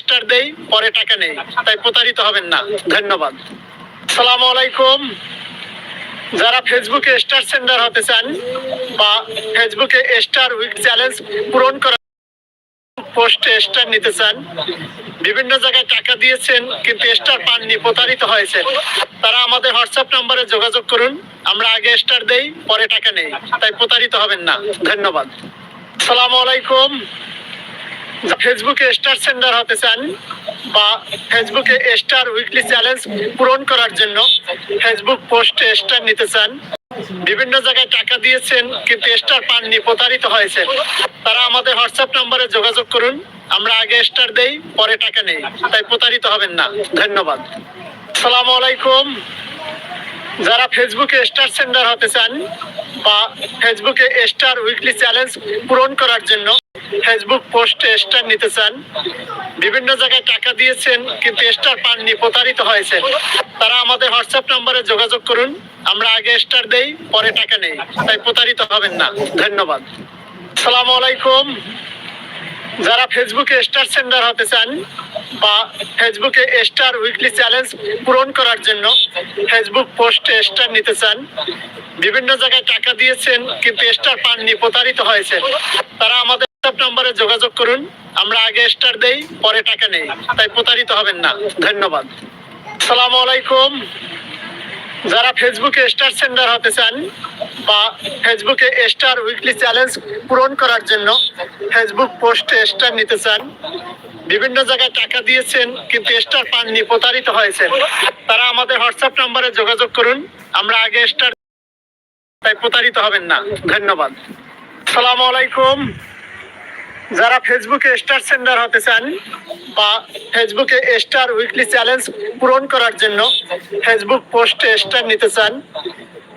Star দেই, পরে টাকা নেই। তাই প্রতারিত হবেন না। ধন্যবাদ। সালাম আলাইকুম। যারা ফেসবুকে স্টার সেন্ডার হতে চান বা ফেসবুকে স্টার উইক চ্যালেঞ্জ পূরণ করা স্টার নিতে চান, বিভিন্ন জায়গায় টাকা দিয়েছেন, কিন্তু স্টার পাননি, প্রতারিত হয়েছে তারা আমাদের হোয়াটসঅ্যাপ নম্বরে যোগাযোগ করুন। আমরা আগে স্টার দেই, পরে টাকা নেই। তাই প্রতারিত হবেন না। ধন্যবাদ। সালাম আলাইকুম। ফেসবুকে স্টার সেন্ডার হতে চান বা ফেসবুকে স্টার উইকলি চ্যালেঞ্জ পূরণ করার জন্য ফেসবুক পোস্টে স্টার নিতে চান। বিভিন্ন জায়গায় টাকা দিয়েছেন, কিন্তু স্টার পাননি, প্রতারিত হয়েছে তারা আমাদের হোয়াটসঅ্যাপ নম্বরে যোগাযোগ করুন। আমরা আগে স্টার দেই, পরে টাকা নেই। তাই প্রতারিত হবেন না। ধন্যবাদ। সালাম আলাইকুম। যারা ফেসবুকে স্টার সেন্ডার হতে চান বা ফেসবুকে স্টার উইকলি চ্যালেঞ্জ পূরণ করার জন্য ফেসবুক পোস্টে স্টার নিতে চান, বিভিন্ন জায়গায় টাকা দিয়েছেন কিন্তু স্টার পাননি, প্রতারিত হয়েছে তারা আমাদের হোয়াটসঅ্যাপ নম্বরে যোগাযোগ করুন, আমরা আগে স্টার দেই, পরে টাকা নেই, তাই প্রতারিত হবেন না, ধন্যবাদ। সালাম আলাইকুম। যারা ফেসবুকে স্টার সেন্ডার হতে চান বা ফেসবুকে স্টার উইকলি চ্যালেঞ্জ পূরণ করার জন্য ফেসবুক পোস্টে স্টার নিতে চান। বিভিন্ন জায়গায় টাকা দিয়েছেন, কিন্তু স্টার পাননি, প্রতারিত হয়েছে তারা আমাদের নম্বরে যোগাযোগ করুন। আমরা আগে স্টার দেই, পরে টাকা নেই। তাই প্রতারিত হবেন না। ধন্যবাদ। সালাম আলাইকুম। যারা ফেসবুকে স্টার সেন্ডার হতে চান বা ফেসবুকে স্টার উইকলি চ্যালেঞ্জ পূরণ করার জন্য ফেসবুক পোস্টে স্টার নিতে চান, বিভিন্ন জায়গায় টাকা দিয়েছেন কিন্তু স্টার পাননি, প্রতারিত হয়েছে তারা আমাদের হোয়াটসঅ্যাপ নম্বরে যোগাযোগ করুন, আমরা আগে স্টার তাই প্রতারিত হবেন না। ধন্যবাদ। সালাম আলাইকুম। যারা ফেসবুকে স্টার সেন্ডার হতে চান বা ফেসবুকে স্টার উইকলি চ্যালেঞ্জ পূরণ করার জন্য ফেসবুক পোস্টে স্টার নিতে চান,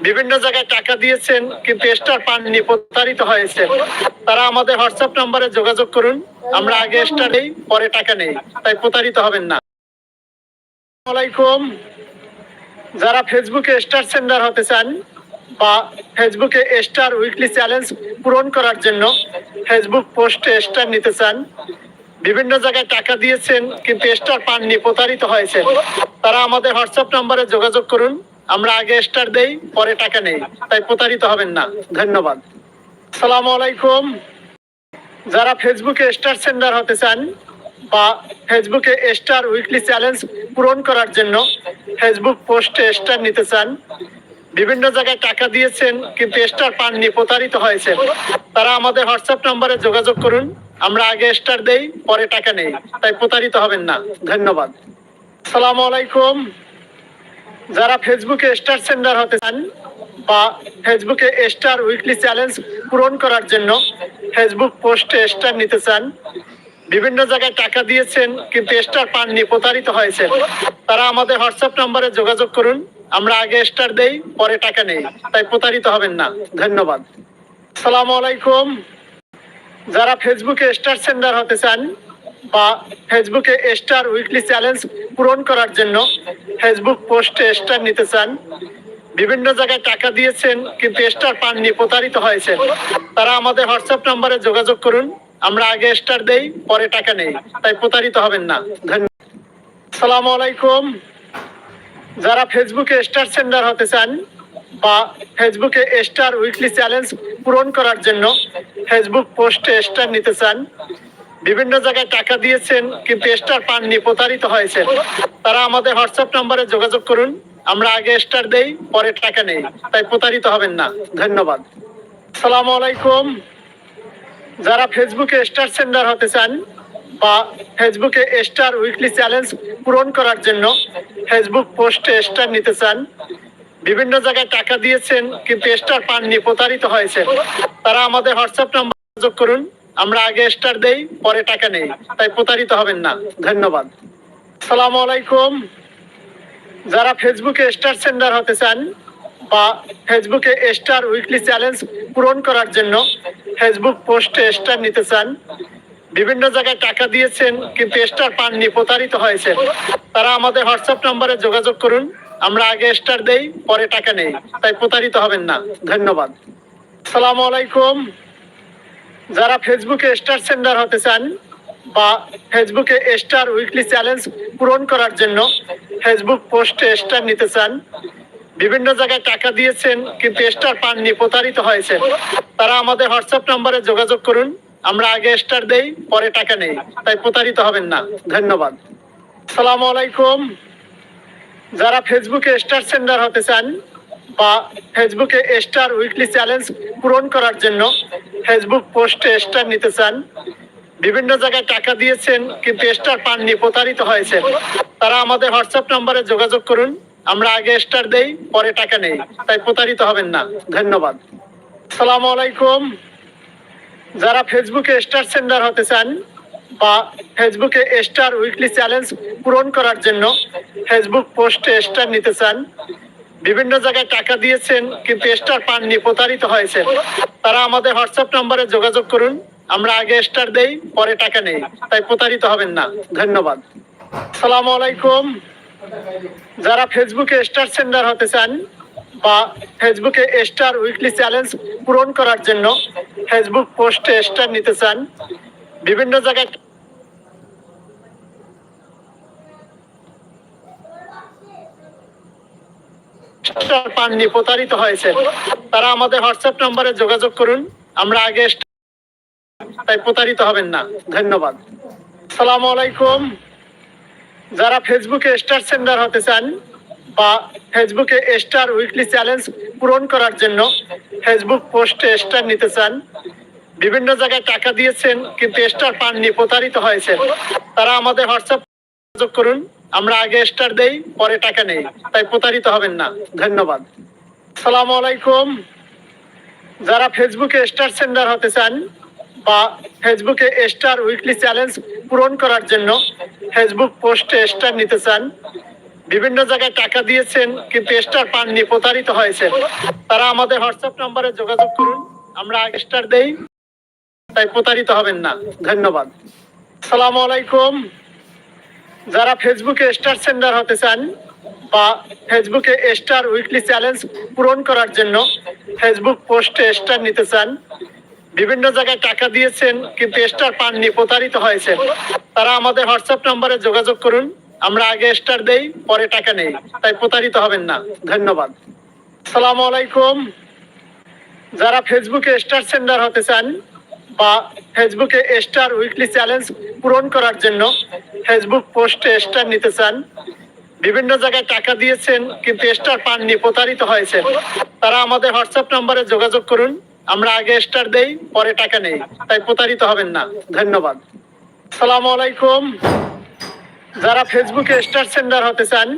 বিভিন্ন জায়গায় টাকা দিয়েছেন কিন্তু স্টার পাননি, প্রতারিত হয়েছে তারা আমাদের হোয়াটসঅ্যাপ নম্বরে যোগাযোগ করুন। আমরা আগে স্টার নেই, পরে টাকা নেই, তাই প্রতারিত হবেন না। আলাইকুম। যারা ফেসবুকে স্টার সেন্ডার হতে চান বা ফেসবুকে স্টার উইকলি চ্যালেঞ্জ পূরণ করার জন্য ফেসবুক পোস্টে স্টার নিতে চান। বিভিন্ন জায়গায় টাকা দিয়েছেন, কিন্তু স্টার পাননি, প্রতারিত হয়েছে তারা আমাদের হোয়াটসঅ্যাপ নম্বরে যোগাযোগ করুন। আমরা আগে স্টার দেই, পরে টাকা নেই। তাই প্রতারিত হবেন না। ধন্যবাদ। সালাম আলাইকুম। যারা ফেসবুকে স্টার সেন্ডার হতে চান বা ফেসবুকে স্টার উইকলি চ্যালেঞ্জ পূরণ করার জন্য ফেসবুক পোস্টে স্টার নিতে চান বিভিন্ন জায়গায় টাকা দিয়েছেন, কিন্তু স্টার পাননি, প্রতারিত হয়েছেন। তারা আমাদের হোয়াটসঅ্যাপ নম্বরে যোগাযোগ করুন। আমরা আগে স্টার দেই, পরে টাকা নেই। তাই প্রতারিত হবেন না। ধন্যবাদ। সালাম আলাইকুম। যারা ফেসবুকে স্টার সেন্ডার হতে চান বা ফেসবুকে স্টার উইকলি চ্যালেঞ্জ পূরণ করার জন্য ফেসবুক পোস্টে স্টার নিতে চান, বিভিন্ন জায়গায় টাকা দিয়েছেন, কিন্তু স্টার পাননি, প্রতারিত হয়েছে তারা আমাদের হোয়াটসঅ্যাপ নম্বরে যোগাযোগ করুন। আমরা আগে স্টার দেই, পরে টাকা নেই। তাই প্রতারিত হবেন না। ধন্যবাদ। সালাম আলাইকুম। যারা ফেসবুকে স্টার সেন্ডার হতে চান বা ফেসবুকে স্টার উইকলি চ্যালেঞ্জ পূরণ করার জন্য ফেসবুক পোস্টে স্টার নিতে চান, বিভিন্ন জায়গায় টাকা দিয়েছেন, কিন্তু স্টার পাননি, প্রতারিত হয়েছে তারা আমাদের হোয়াটসঅ্যাপ নম্বরে যোগাযোগ করুন। আমরা আগে স্টার দেই, পরে টাকা নেই, তাই প্রতারিত হবেন না। ধন্যবাদ। সালাম আলাইকুম। যারা ফেসবুকে স্টার সেন্ডার হতে চান বা ফেসবুকে স্টার উইকলি চ্যালেঞ্জ পূরণ করার জন্য ফেসবুক পোস্টে স্টার নিতে চান, বিভিন্ন জায়গায় টাকা দিয়েছেন, কিন্তু স্টার পাননি, প্রতারিত হয়েছে তারা আমাদের হোয়াটসঅ্যাপ নম্বরে যোগাযোগ করুন। আমরা আগে স্টার দেই, পরে টাকা নেই, তাই প্রতারিত হবেন না। ধন্যবাদ। সালাম আলাইকুম। যারা ফেসবুকে স্টার সেন্ডার হতে চান বা ফেসবুকে স্টার উইকলি চ্যালেঞ্জ পূরণ করার জন্য ফেসবুক পোস্টে স্টার নিতে চান। বিভিন্ন জায়গায় টাকা দিয়েছেন, কিন্তু স্টার পাননি, প্রতারিত হয়েছে তারা আমাদের হোয়াটসঅ্যাপ নম্বর যোগ করুন। আমরা আগে স্টার দেই, পরে টাকা নেই। তাই প্রতারিত হবেন না। ধন্যবাদ। সালাম আলাইকুম। যারা ফেসবুকে স্টার সেন্ডার হতে চান বা ফেসবুকে স্টার উইকলি চ্যালেঞ্জ পূরণ করার জন্য ফেসবুক পোস্টে স্টার নিতে চান বিভিন্ন জায়গায় টাকা দিয়েছেন, কিন্তু স্টার পাননি, প্রতারিত হয়েছে তারা আমাদের হোয়াটসঅ্যাপ নম্বরে যোগাযোগ করুন। আমরা আগে স্টার দেই, পরে টাকা নেই। তাই প্রতারিত হবেন না। ধন্যবাদ। সালাম আলাইকুম। যারা ফেসবুকে স্টার সেন্ডার হতে চান বা ফেসবুকে স্টার উইকলি চ্যালেঞ্জ পূরণ করার জন্য ফেসবুক পোস্টে স্টার নিতে চান, বিভিন্ন জায়গায় টাকা দিয়েছেন, কিন্তু স্টার পাননি, প্রতারিত হয়েছেন, তারা আমাদের হোয়াটসঅ্যাপ নম্বরে যোগাযোগ করুন। আমরা আগে স্টার দেই, পরে টাকা নেই। তাই প্রতারিত হবেন না। ধন্যবাদ। আসসালামু আলাইকুম। যারা ফেসবুকে স্টার সেন্ডার হতে চান বা ফেসবুকে স্টার উইকলি চ্যালেঞ্জ পূরণ করার জন্য ফেসবুক পোস্টে স্টার নিতে চান, বিভিন্ন জায়গায় টাকা দিয়েছেন, কিন্তু স্টার পাননি, প্রতারিত হয়েছেন, তারা আমাদের হোয়াটসঅ্যাপ নম্বরে যোগাযোগ করুন। আমরা আগে স্টার দেই, পরে টাকা নেই। তাই প্রতারিত হবেন না। ধন্যবাদ। সালাম আলাইকুম। যারা ফেসবুকে স্টার সেন্ডার হতে চান বা ফেসবুকে স্টার উইকলি চ্যালেঞ্জ পূরণ করার জন্য ফেসবুক পোস্টে স্টার নিতে চান, বিভিন্ন জায়গায় টাকা দিয়েছেন কিন্তু স্টার পাননি, প্রতারিত হয়েছেন, তারা আমাদের হোয়াটসঅ্যাপ নম্বরে যোগাযোগ করুন। আমরা আগে স্টার দেই, পরে টাকা নেই, তাই প্রতারিত হবেন না। ধন্যবাদ। সালাম আলাইকুম। যারা ফেসবুকে স্টার সেন্ডার হতে চান বা ফেসবুকে স্টার উইকলি চ্যালেঞ্জ পূরণ করার জন্য ফেসবুক পোস্টে স্টার নিতে চান, বিভিন্ন জায়গায় পাননি, প্রতারিত হয়েছে। তারা আমাদের হোয়াটসঅ্যাপ নম্বরে যোগাযোগ করুন, আমরা আগে তাই প্রতারিত হবেন না। ধন্যবাদ। আসসালামু আলাইকুম। যারা ফেসবুকে স্টার সেন্ডার হতে চান বা ফেসবুকে স্টার উইকলি চ্যালেঞ্জ পূরণ করার জন্য ফেসবুক পোস্টে স্টার নিতে চান। বিভিন্ন জায়গায় টাকা দিয়েছেন, কিন্তু স্টার পাননি, প্রতারিত হয়েছেন। তারা আমাদের হোয়াটসঅ্যাপ যোগাযোগ করুন, আমরা আগে স্টার দেই, পরে টাকা নেই। তাই প্রতারিত হবেন না। ধন্যবাদ। সালাম আলাইকুম। যারা ফেসবুকে স্টার সেন্ডার হতে চান বা ফেসবুকে স্টার উইকলি চ্যালেঞ্জ পূরণ করার জন্য ফেসবুক পোস্টে স্টার নিতে চান বিভিন্ন জায়গায় টাকা দিয়েছেন, কিন্তু স্টার পাননি, প্রতারিত হয়েছেন। তারা আমাদের হোয়াটসঅ্যাপ নম্বরে যোগাযোগ করুন, আমরা স্টার দেই, তাই প্রতারিত হবেন না। ধন্যবাদ। সালাম আলাইকুম। যারা ফেসবুকে স্টার সেন্ডার হতে চান বা ফেসবুকে স্টার উইকলি চ্যালেঞ্জ পূরণ করার জন্য ফেসবুক পোস্টে স্টার নিতে চান, বিভিন্ন জায়গায় টাকা দিয়েছেন, কিন্তু স্টার পাননি, প্রতারিত হয়েছেন, তারা আমাদের হোয়াটসঅ্যাপ নম্বরে যোগাযোগ করুন। আমরা আগে স্টার দেই, পরে টাকা নেই। তাই প্রতারিত হবেন না। ধন্যবাদ। আসসালামু আলাইকুম। যারা ফেসবুকে স্টার সেন্ডার হতে চান বা ফেসবুকে স্টার উইকলি চ্যালেঞ্জ পূরণ করার জন্য ফেসবুক পোস্টে স্টার নিতে চান, বিভিন্ন জায়গায় টাকা দিয়েছেন, কিন্তু স্টার পাননি, প্রতারিত হয়েছেন, তারা আমাদের হোয়াটসঅ্যাপ নম্বরে যোগাযোগ করুন। আমরা আগে স্টার দেই, পরে টাকা নেই। তাই প্রতারিত হবেন না। ধন্যবাদ। সালাম আলাইকুম। যারা ফেসবুকে স্টার সেন্ডার হতে চান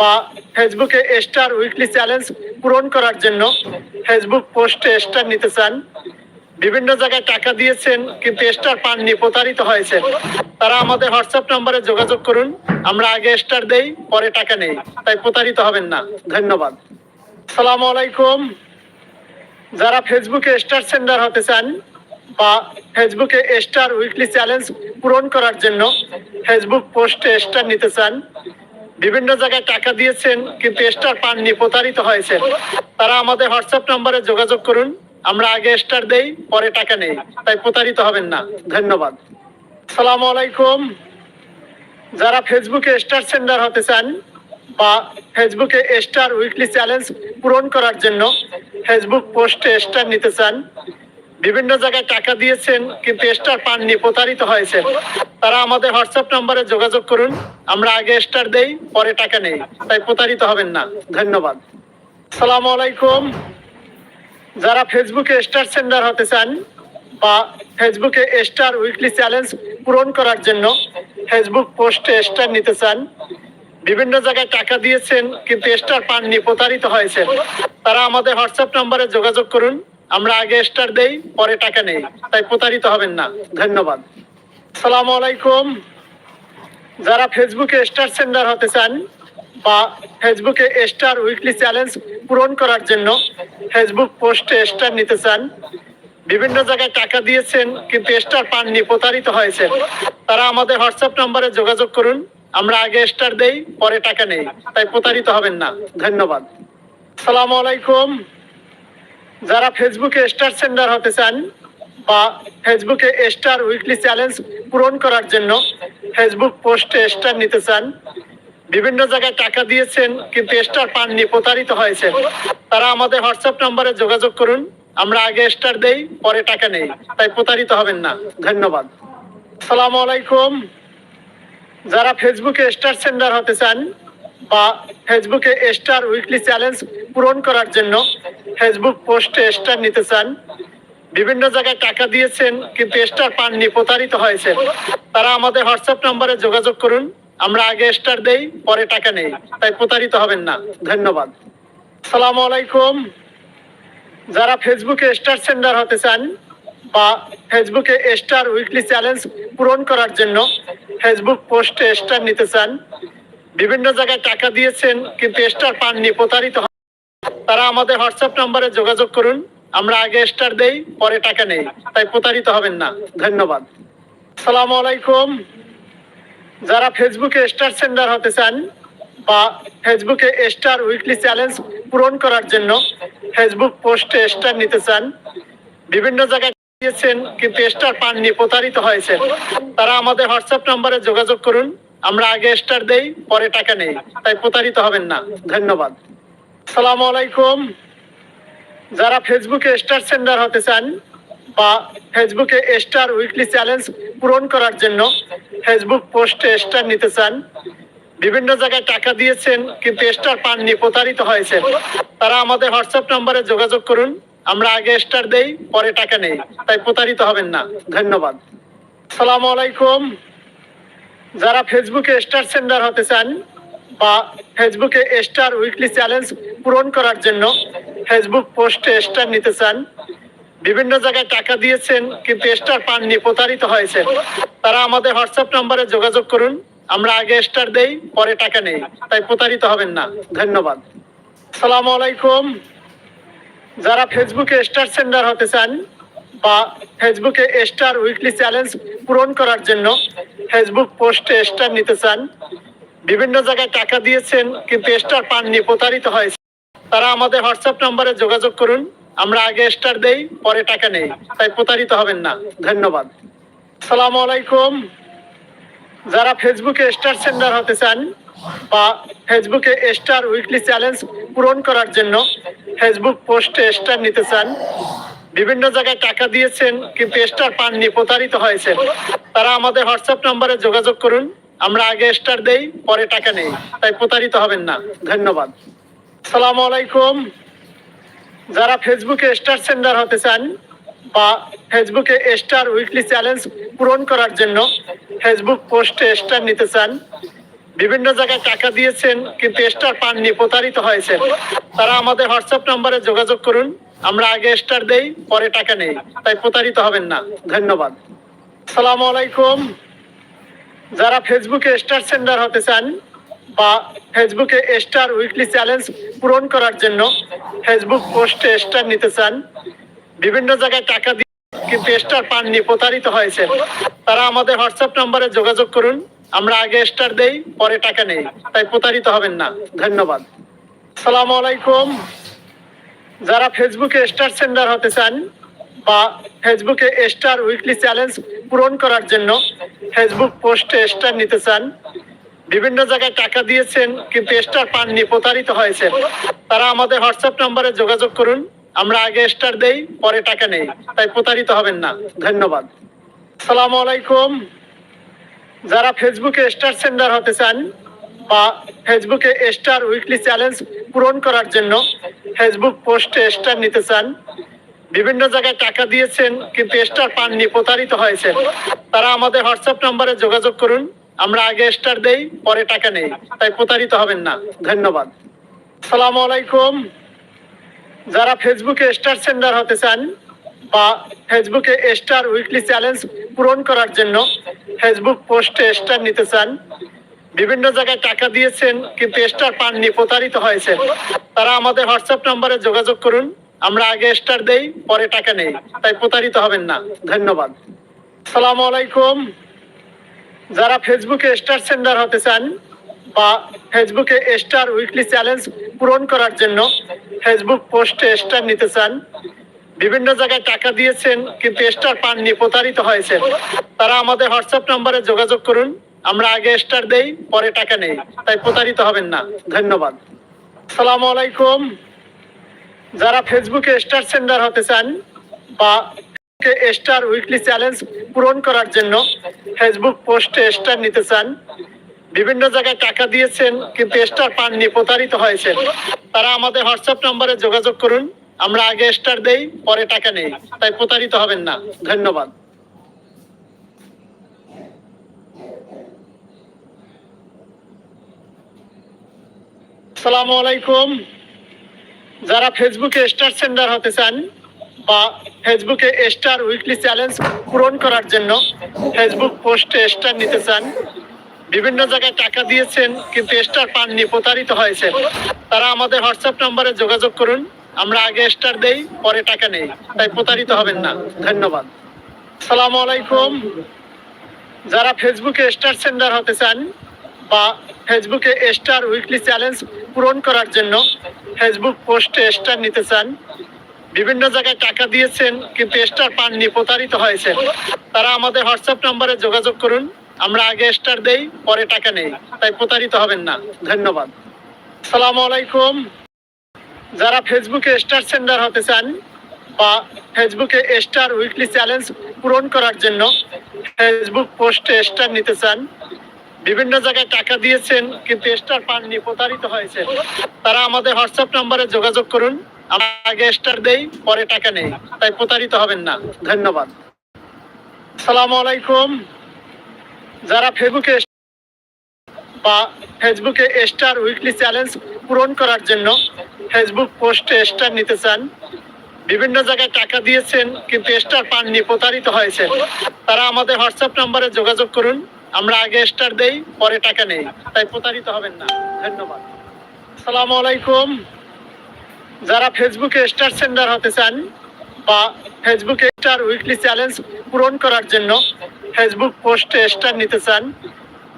বা ফেসবুকে স্টার উইকলি চ্যালেঞ্জ পূরণ করার জন্য ফেসবুক পোস্টে স্টার নিতে চান, বিভিন্ন জায়গায় টাকা দিয়েছেন কিন্তু স্টার পাননি, প্রতারিত হয়েছেন, তারা আমাদের হোয়াটসঅ্যাপ নম্বরে যোগাযোগ করুন, আমরা আগে স্টার দেই, পরে টাকা নেই, তাই প্রতারিত হবেন না, ধন্যবাদ। আসসালামু আলাইকুম। যারা ফেসবুকে স্টার সেন্ডার হতে চান বা ফেসবুকে স্টার উইকলি চ্যালেঞ্জ পূরণ করার জন্য ফেসবুক পোস্টে স্টার নিতে চান। বিভিন্ন জায়গায় টাকা দিয়েছেন, কিন্তু স্টার পাননি, প্রতারিত হয়েছেন। তারা আমাদের হোয়াটসঅ্যাপ নম্বরে যোগাযোগ করুন। আমরা আগে স্টার দেই, পরে টাকা নেই। তাই প্রতারিত হবেন না। ধন্যবাদ। আসসালামু আলাইকুম। যারা ফেসবুকে স্টার সেন্ডার হতে চান বা ফেসবুকে স্টার উইকলি চ্যালেঞ্জ পূরণ করার জন্য ফেসবুক পোস্টে স্টার নিতে চান বিভিন্ন জায়গায় টাকা দিয়েছেন, কিন্তু স্টার পাননি, প্রতারিত হয়েছেন। তারা আমাদের হোয়াটসঅ্যাপ নম্বরে যোগাযোগ করুন, আমরা আগে স্টার দেই, পরে টাকা নেই। তাই প্রতারিত হবেন না। ধন্যবাদ। আসসালামু আলাইকুম। যারা ফেসবুকে স্টার সেন্ডার হতে চান বা ফেসবুকে স্টার উইকলি চ্যালেঞ্জ পূরণ করার জন্য ফেসবুক পোস্টে স্টার নিতে চান, বিভিন্ন জায়গায় টাকা দিয়েছেন, কিন্তু স্টার পাননি, প্রতারিত হয়েছেন, তারা আমাদের হোয়াটসঅ্যাপ নম্বরে যোগাযোগ করুন। আমরা আগে স্টার দেই, পরে টাকা নেই। তাই প্রতারিত হবেন না। ধন্যবাদ। আসসালামু আলাইকুম। যারা ফেসবুকে স্টার সেন্ডার হতে চান বা ফেসবুকে স্টার উইকলি চ্যালেঞ্জ পূরণ করার জন্য ফেসবুক পোস্টে স্টার নিতে চান, বিভিন্ন জায়গায় টাকা দিয়েছেন, কিন্তু স্টার পাননি, প্রতারিত হয়েছেন, তারা আমাদের হোয়াটসঅ্যাপ নম্বরে যোগাযোগ করুন। আমরা আগে স্টার দেই, পরে টাকা নেই। তাই প্রতারিত হবেন না। ধন্যবাদ। সালাম আলাইকুম। যারা ফেসবুকে স্টার সেন্ডার হতে চান বা ফেসবুকে স্টার উইকলি চ্যালেঞ্জ পূরণ করার জন্য ফেসবুক পোস্টে স্টার নিতে চান, বিভিন্ন জায়গায় টাকা দিয়েছেন কিন্তু স্টার পাননি, প্রতারিত হয়েছেন, তারা আমাদের হোয়াটসঅ্যাপ নম্বরে যোগাযোগ করুন। আমরা আগে স্টার দেই, পরে টাকা নেই, তাই প্রতারিত হবেন না। ধন্যবাদ। আসসালামু আলাইকুম। যারা ফেসবুকে স্টার সেন্ডার হতে চান বা ফেসবুকে স্টার উইকলি চ্যালেঞ্জ পূরণ করার জন্য ফেসবুক পোস্টে স্টার নিতে চান। বিভিন্ন জায়গায় টাকা দিয়েছেন, কিন্তু স্টার পাননি, প্রতারিত হয়েছেন। তারা আমাদের হোয়াটসঅ্যাপ নম্বরে যোগাযোগ করুন। আমরা আগে স্টার দেই, পরে টাকা নেই। তাই প্রতারিত হবেন না। ধন্যবাদ। সালাম আলাইকুম। যারা ফেসবুকে স্টার সেন্ডার হতে চান বা ফেসবুকে স্টার উইকলি চ্যালেঞ্জ পূরণ করার জন্য ফেসবুক পোস্টে স্টার নিতে চান বিভিন্ন জায়গায় টাকা দিয়েছেন, কিন্তু স্টার পাননি, প্রতারিত তারা আমাদের হোয়াটসঅ্যাপ নম্বরে যোগাযোগ করুন। আমরা আগে স্টার দেই, পরে টাকা নেই। তাই প্রতারিত হবেন না। ধন্যবাদ। আসসালামু আলাইকুম। যারা ফেসবুকে স্টার সেন্ডার হতে চান বা ফেসবুকে স্টার উইকলি চ্যালেঞ্জ পূরণ করার জন্য ফেসবুক পোস্টে স্টার নিতে চান, বিভিন্ন জায়গায় দিয়েছেন, কিন্তু স্টার পাননি, প্রতারিত হয়েছেন, তারা আমাদের হোয়াটসঅ্যাপ নম্বরে যোগাযোগ করুন। আমরা আগে স্টার দেই, পরে টাকা নেই। তাই প্রতারিত হবেন না। ধন্যবাদ। আসসালামু আলাইকুম। যারা ফেসবুকে স্টার সেন্ডার হতে চান বা ফেসবুকে স্টার উইকলি চ্যালেঞ্জ পূরণ করার জন্য ফেসবুক পোস্টে স্টার নিতে চান, বিভিন্ন জায়গায় টাকা দিয়েছেন, কিন্তু স্টার পাননি, প্রতারিত হয়েছেন, তারা আমাদের হোয়াটসঅ্যাপ নম্বরে যোগাযোগ করুন। আমরা আগে স্টার দেই, পরে টাকা নেই। তাই প্রতারিত হবেন না। ধন্যবাদ। সালাম আলাইকুম। যারা ফেসবুকে স্টার সেন্ডার হতে চান বা ফেসবুকে স্টার উইকলি চ্যালেঞ্জ পূরণ করার জন্য ফেসবুক পোস্টে স্টার নিতে চান, বিভিন্ন জায়গায় টাকা দিয়েছেন কিন্তু স্টার পাননি, প্রতারিত হয়েছেন, তারা আমাদের হোয়াটসঅ্যাপ নম্বরে যোগাযোগ করুন, আমরা আগে স্টার দেই, পরে টাকা নেই, তাই প্রতারিত হবেন না, ধন্যবাদ। সালাম আলাইকুম। যারা ফেসবুকে স্টার সেন্ডার হতে চান বা ফেসবুকে স্টার উইকলি চ্যালেঞ্জ পূরণ করার জন্য ফেসবুক পোস্টে স্টার নিতে চান। বিভিন্ন জায়গায় টাকা দিয়েছেন, কিন্তু স্টার পাননি, প্রতারিত হয়েছে। তারা আমাদের হোয়াটসঅ্যাপ নম্বরে যোগাযোগ করুন। আমরা আগে স্টার দেই, পরে টাকা নেই। তাই প্রতারিত হবেন না। ধন্যবাদ। আসসালামু আলাইকুম। যারা ফেসবুকে স্টার সেন্ডার হতে চান বা ফেসবুকে স্টার উইকলি চ্যালেঞ্জ পূরণ করার জন্য ফেসবুক পোস্টে স্টার নিতে চান বিভিন্ন জায়গায় টাকা দিয়েছেন, কিন্তু স্টার পাননি, প্রতারিত হয়েছেন। তারা আমাদের হোয়াটসঅ্যাপ নম্বরে যোগাযোগ করুন। আমরা আগে স্টার দেই, পরে টাকা নেই। তাই প্রতারিত হবেন না। ধন্যবাদ। সালাম আলাইকুম। যারা ফেসবুকে স্টার সেন্ডার হতে চান বা ফেসবুকে স্টার উইকলি চ্যালেঞ্জ পূরণ করার জন্য ফেসবুক পোস্টে স্টার নিতে চান বিভিন্ন জায়গায় টাকা দিয়েছেন, কিন্তু স্টার পাননি, প্রতারিত হয়েছেন। তারা আমাদের হোয়াটসঅ্যাপ নম্বরে যোগাযোগ করুন। আমরা আগে স্টার দেই, পরে টাকা নেই। তাই প্রতারিত হবেন না। ধন্যবাদ। আসসালামু আলাইকুম। যারা ফেসবুকে স্টার সেন্ডার হতে চান বা ফেসবুকে স্টার উইকলি চ্যালেঞ্জ পূরণ করার জন্য ফেসবুক পোস্টে স্টার নিতে চান, বিভিন্ন জায়গায় টাকা দিয়ে কিন্তু স্টার পাননি, প্রতারিত হয়েছে তারা আমাদের হোয়াটসঅ্যাপ নম্বরে যোগাযোগ করুন। আমরা আগে স্টার দেই, পরে টাকা নেই। তাই প্রতারিত হবেন না। ধন্যবাদ। আসসালামু আলাইকুম। যারা ফেসবুকে স্টার সেন্ডার হতে চান বা ফেসবুকে স্টার উইকলি চ্যালেঞ্জ পূরণ করার জন্য ফেসবুক পোস্টে স্টার নিতে চান, বিভিন্ন জায়গায় টাকা দিয়েছেন কিন্তু স্টার পাননি, প্রতারিত হয়েছে তারা আমাদের হোয়াটসঅ্যাপ নম্বরে যোগাযোগ করুন। আমরা আগে স্টার দেই, পরে টাকা নেই। তাই প্রতারিত হবেন না। ধন্যবাদ। সালাম আলাইকুম। যারা ফেসবুকে স্টার সেন্ডার হতে চান বা ফেসবুকে স্টার উইকলি চ্যালেঞ্জ পূরণ করার জন্য ফেসবুক পোস্টে স্টার নিতে চান, বিভিন্ন জায়গায় টাকা দিয়েছেন কিন্তু স্টার পাননি, প্রতারিত হয়েছেন, তারা আমাদের হোয়াটসঅ্যাপ নম্বরে যোগাযোগ করুন, আমরা আগে স্টার দেই, পরে টাকা নেই, তাই প্রতারিত হবেন না, ধন্যবাদ। আসসালামু আলাইকুম। যারা ফেসবুকে স্টার সেন্ডার হতে চান বা ফেসবুকে স্টার উইকলি চ্যালেঞ্জ পূরণ করার জন্য ফেসবুক পোস্টে স্টার নিতে চান। বিভিন্ন জায়গায় টাকা দিয়েছেন, কিন্তু স্টার পাননি, প্রতারিত হয়েছেন। তারা আমাদের হোয়াটসঅ্যাপ নম্বরে যোগাযোগ করুন। আমরা আগে স্টার দেই, পরে টাকা নেই। তাই প্রতারিত হবেন না। ধন্যবাদ। সালাম আলাইকুম। যারা ফেসবুকে স্টার সেন্ডার হতে চান বা ফেসবুকে স্টার উইকলি চ্যালেঞ্জ পূরণ করার জন্য ফেসবুক পোস্টে স্টার নিতে চান বিভিন্ন জায়গায় টাকা দিয়েছেন, কিন্তু স্টার পাননি, প্রতারিত হয়েছে তারা আমাদের হোয়াটসঅ্যাপ নম্বরে যোগাযোগ করুন। আমরা আগে স্টার দেই, পরে টাকা নেই। তাই প্রতারিত হবেন না। ধন্যবাদ। আসসালামু আলাইকুম। যারা ফেসবুকে স্টার সেন্ডার হতে চান বা স্টার উইকলি চ্যালেঞ্জ পূরণ করার জন্য ফেসবুক পোস্টে স্টার নিতে চান, বিভিন্ন জায়গায় টাকা দিয়েছেন, কিন্তু স্টার পাননি, প্রতারিত হয়েছেন, তারা আমাদের হোয়াটসঅ্যাপ নম্বরে যোগাযোগ করুন। আমরা আগে স্টার দেই, পরে টাকা নেই। তাই প্রতারিত হবেন না। ধন্যবাদ। আসসালামু আলাইকুম। যারা ফেসবুকে স্টার সেন্ডার হতে চান বা ফেসবুকে স্টার উইকলি চ্যালেঞ্জ পূরণ করার জন্য ফেসবুক পোস্টে স্টার নিতে চান, বিভিন্ন জায়গায় টাকা দিয়েছেন, কিন্তু স্টার পাননি, প্রতারিত হয়েছে তারা আমাদের হোয়াটসঅ্যাপ নম্বরে যোগাযোগ করুন। আমরা আগে স্টার দেই, পরে টাকা নেই। তাই প্রতারিত হবেন না। ধন্যবাদ। আসসালামু আলাইকুম। যারা ফেসবুকে স্টার সেন্ডার হতে চান বা ফেসবুকে স্টার উইকলি চ্যালেঞ্জ পূরণ করার জন্য ফেসবুক পোস্টে স্টার নিতে চান, বিভিন্ন জায়গায় টাকা দিয়েছেন, কিন্তু স্টার পাননি, প্রতারিত হয়েছে তারা আমাদের হোয়াটসঅ্যাপ নম্বরে যোগাযোগ করুন। আমরা আগে স্টার দেই, পরে টাকা নেই, তাই প্রতারিত হবেন না। ধন্যবাদ। সালাম আলাইকুম। যারা ফেসবুকে স্টার সেন্ডার হতে চান বা ফেসবুকে স্টার উইকলি চ্যালেঞ্জ পূরণ করার জন্য ফেসবুক পোস্টে স্টার নিতে চান, বিভিন্ন জায়গায় টাকা দিয়েছেন কিন্তু স্টার পাননি, প্রতারিত হয়েছে তারা আমাদের হোয়াটসঅ্যাপ নাম্বারে যোগাযোগ করুন। আগে স্টার দেই, পরে টাকা নেই, তাই প্রতারিত হবেন না। ধন্যবাদ। আসসালামু আলাইকুম। যারা ফেসবুকে বা ফেসবুকে স্টার উইকলি চ্যালেঞ্জ পূরণ করার জন্য ফেসবুক পোস্টে স্টার নিতে চান। বিভিন্ন জায়গায় টাকা দিয়েছেন, কিন্তু স্টার পাননি, প্রতারিত হয়েছে তারা আমাদের হোয়াটসঅ্যাপ নম্বরে যোগাযোগ করুন, আমরা আগে স্টার দেই, পরে টাকা নেই। তাই প্রতারিত হবেন না। ধন্যবাদ। আসসালামু আলাইকুম। যারা ফেসবুকে স্টার সেন্ডার হতে চান বা ফেসবুকে স্টার উইকলি চ্যালেঞ্জ পূরণ করার জন্য ফেসবুক পোস্টে স্টার নিতে চান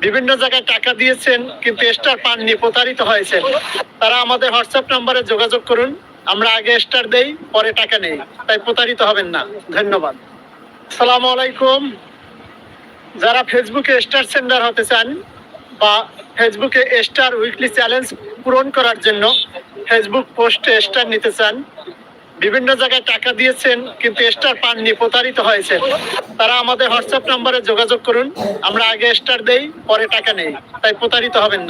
বিভিন্ন জায়গায় টাকা দিয়েছেন, কিন্তু স্টার পাননি, প্রতারিত হয়েছে তারা আমাদের হোয়াটসঅ্যাপ নম্বরে যোগাযোগ করুন, আমরা আগে স্টার দেই, পরে টাকা নেই। তাই প্রতারিত হবেন না। ধন্যবাদ। আসসালামু আলাইকুম। যারা ফেসবুকে স্টার সেন্ডার হতে চান বা ফেসবুকে স্টার উইকলি চ্যালেঞ্জ পূরণ করার জন্য ফেসবুক পোস্টে স্টার নিতে চান বিভিন্ন জায়গায় টাকা দিয়েছেন, কিন্তু স্টার পাননি, প্রতারিত হয়েছে তারা আমাদের হোয়াটসঅ্যাপ নাম্বারে যোগাযোগ করুন, আমরা আগে স্টার দেই, পরে টাকা নেই, তাই প্রতারিত হবেন না।